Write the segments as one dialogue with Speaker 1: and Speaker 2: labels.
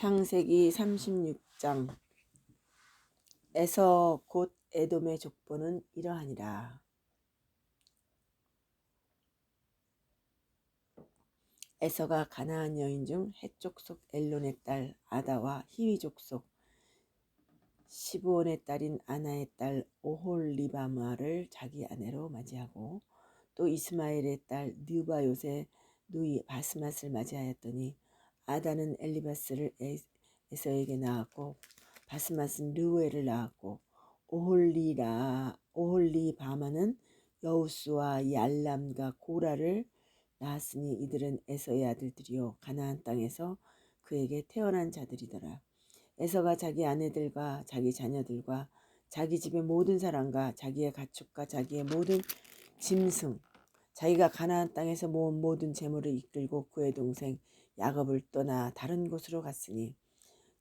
Speaker 1: 창세기 36장 에서 곧 에돔의 족보는 이러하니라. 에서가 가나안 여인 중 해족 속 엘론의 딸 아다와 히위 족 속 시브온의 딸인 아나의 딸 오홀리바마를 자기 아내로 맞이하고 또 이스마엘의 딸 느바요세 누이 바스맛을 맞이하였더니 아다는 엘리바스를 에서에게 낳았고 바스맛은 르웨를 낳았고 오홀리라 오홀리바마는 여우스와 얄람과 고라를 낳았으니 이들은 에서의 아들들이요 가나안 땅에서 그에게 태어난 자들이더라. 에서가 자기 아내들과 자기 자녀들과 자기 집의 모든 사람과 자기의 가축과 자기의 모든 짐승 자기가 가나안 땅에서 모은 모든 재물을 이끌고 그의 동생 야곱을 떠나 다른 곳으로 갔으니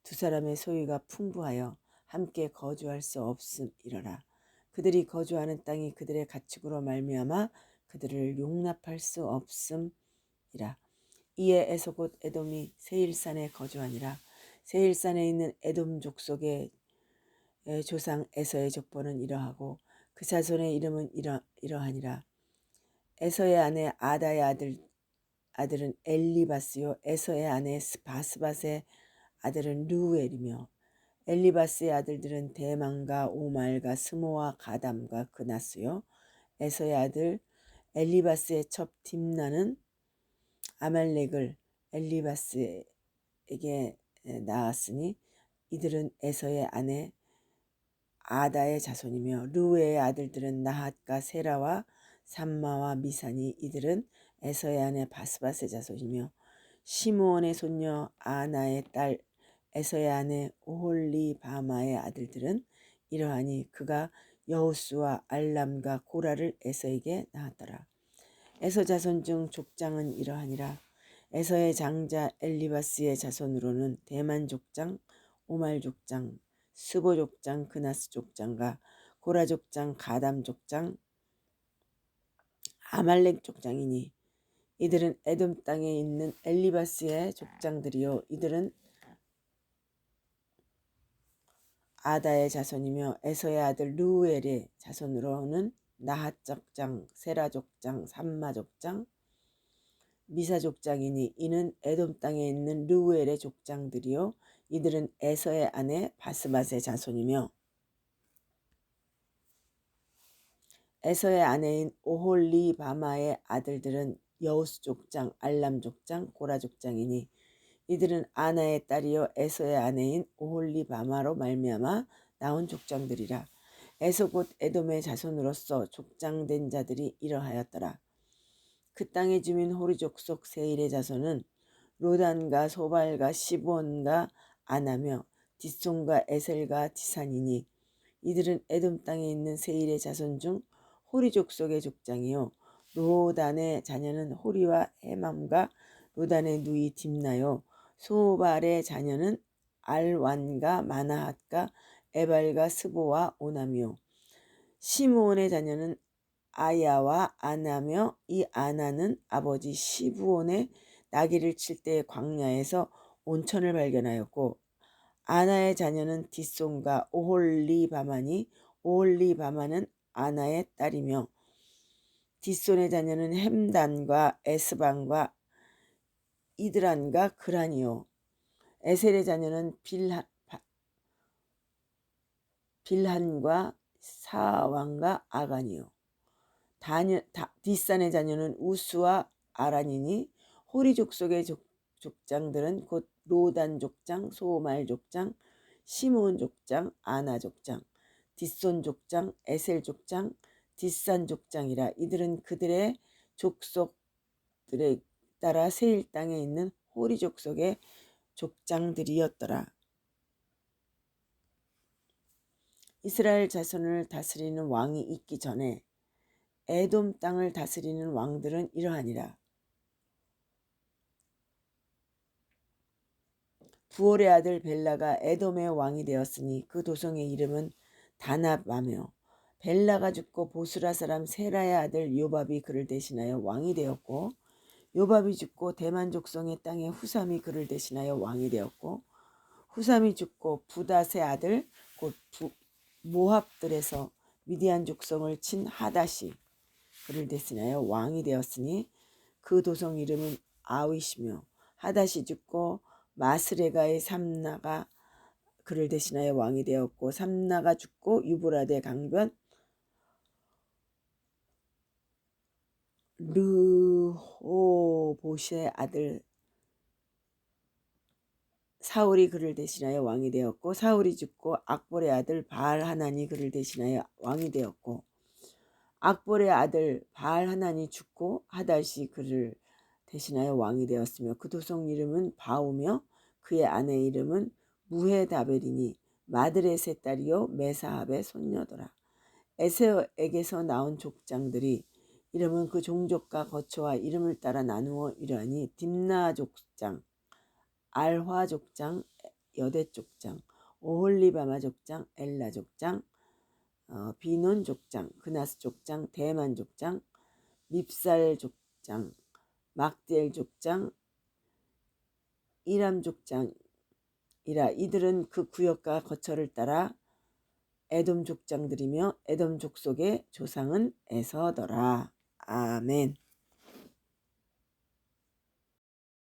Speaker 1: 두 사람의 소유가 풍부하여 함께 거주할 수 없음이러라. 그들이 거주하는 땅이 그들의 가축으로 말미암아 그들을 용납할 수 없음이라. 이에 에서 곧 에돔이 세일산에 거주하니라. 세일산에 있는 에돔 족속의 조상 에서의 족보는 이러하고 그 자손의 이름은 이러, 이러하니라. 에서의 아내 아다의 아들 아들은 엘리바스요. 에서의 아내 바스바스의 아들은 루엘이며 엘리바스의 아들들은 대만과 오말과 스모와 가담과 그나스요. 에서의 아들 엘리바스의 첩 딥나는 아말렉을 엘리바스에게 낳았으니 이들은 에서의 아내 아다의 자손이며 루의 아들들은 나핫과 세라와 삼마와 미산이 이들은 에서의 아내 바스바스의 자손이며 시므온의 손녀 아나의 딸 에서의 아내 오홀리바마의 아들들은 이러하니 그가 여우스와 알람과 고라를 에서에게 낳았더라. 에서 자손 중 족장은 이러하니라. 에서의 장자 엘리바스의 자손으로는 대만 족장, 오말 족장, 스보 족장, 그나스 족장과 고라 족장, 가담 족장, 아말렉 족장이니 이들은 에돔 땅에 있는 엘리바스의 족장들이요. 이들은 아다의 자손이며 에서의 아들 루엘의 자손으로는 나핫 족장, 세라 족장, 삼마 족장, 미사 족장이니 이는 에돔 땅에 있는 루엘의 족장들이요. 이들은 에서의 아내 바스맛의 자손이며 에서의 아내인 오홀리바마의 아들들은 여우스 족장, 알람 족장, 고라 족장이니 이들은 아나의 딸이요 에서의 아내인 오홀리바마로 말미암아 나온 족장들이라. 에서 곧 에돔의 자손으로서 족장된 자들이 이러하였더라. 그 땅의 주민 호리족 속 세일의 자손은 로단과 소발과 시본과 아나며 뒷손과 에셀과 디산이니 이들은 에돔 땅에 있는 세일의 자손 중 호리족 속의 족장이요 로단의 자녀는 호리와 해맘과 로단의 누이 딥나요. 소발의 자녀는 알완과 마나핫과 에발과 스보와 오나며 시므온의 자녀는 아야와 아나며 이 아나는 아버지 시부온의 나귀를 칠 때 광야에서 온천을 발견하였고 아나의 자녀는 뒷손과 오홀리바마니 오홀리바마는 아나의 딸이며 뒷손의 자녀는 햄단과 에스반과 이드란과 그란이요 에셀의 자녀는 빌한, 빌한과 사왕과 아간이요 다녀, 다, 뒷산의 자녀는 우스와 아란이니 호리 족속의 족, 족장들은 곧 로단 족장, 소말 족장, 시몬 족장, 아나 족장, 뒷손 족장, 에셀 족장, 뒷산 족장이라 이들은 그들의 족속들에 따라 세일 땅에 있는 호리 족속의 족장들이었더라. 이스라엘 자손을 다스리는 왕이 있기 전에 에돔 땅을 다스리는 왕들은 이러하니라. 부올의 아들 벨라가 에돔의 왕이 되었으니 그 도성의 이름은 다납하며 벨라가 죽고 보스라 사람 세라의 아들 요밥이 그를 대신하여 왕이 되었고 요밥이 죽고 대만 족성의 땅에 후삼이 그를 대신하여 왕이 되었고 후삼이 죽고 부닷의 아들 곧 부, 모압들에서 미디안 족성을 친 하닷이 그를 대신하여 왕이 되었으니 그 도성 이름은 아윗이며 하닷이 죽고 마스레가의 삼나가 그를 대신하여 왕이 되었고 삼나가 죽고 유브라데 강변 르호보시의 아들 사울이 그를 대신하여 왕이 되었고 사울이 죽고 악볼의 아들 바알 하나니 그를 대신하여 왕이 되었고 악볼의 아들 바알 하나니 죽고 하닷이 그를 대신하여 왕이 되었으며 그 도성 이름은 바오며 그의 아내 이름은 무헤다벨이니 마드렛의 딸이요 메사합의 손녀더라. 에세에게서 나온 족장들이 이름은 그 종족과 거처와 이름을 따라 나누어 이러하니 딥나 족장, 알화 족장, 여대 족장, 오홀리바마 족장, 엘라 족장, 어, 비논 족장, 그나스 족장, 대만 족장, 밉살 족장, 막디엘 족장, 이람 족장이라 이들은 그 구역과 거처를 따라 에돔 족장들이며 에돔 족속의 조상은 에서더라. 아멘.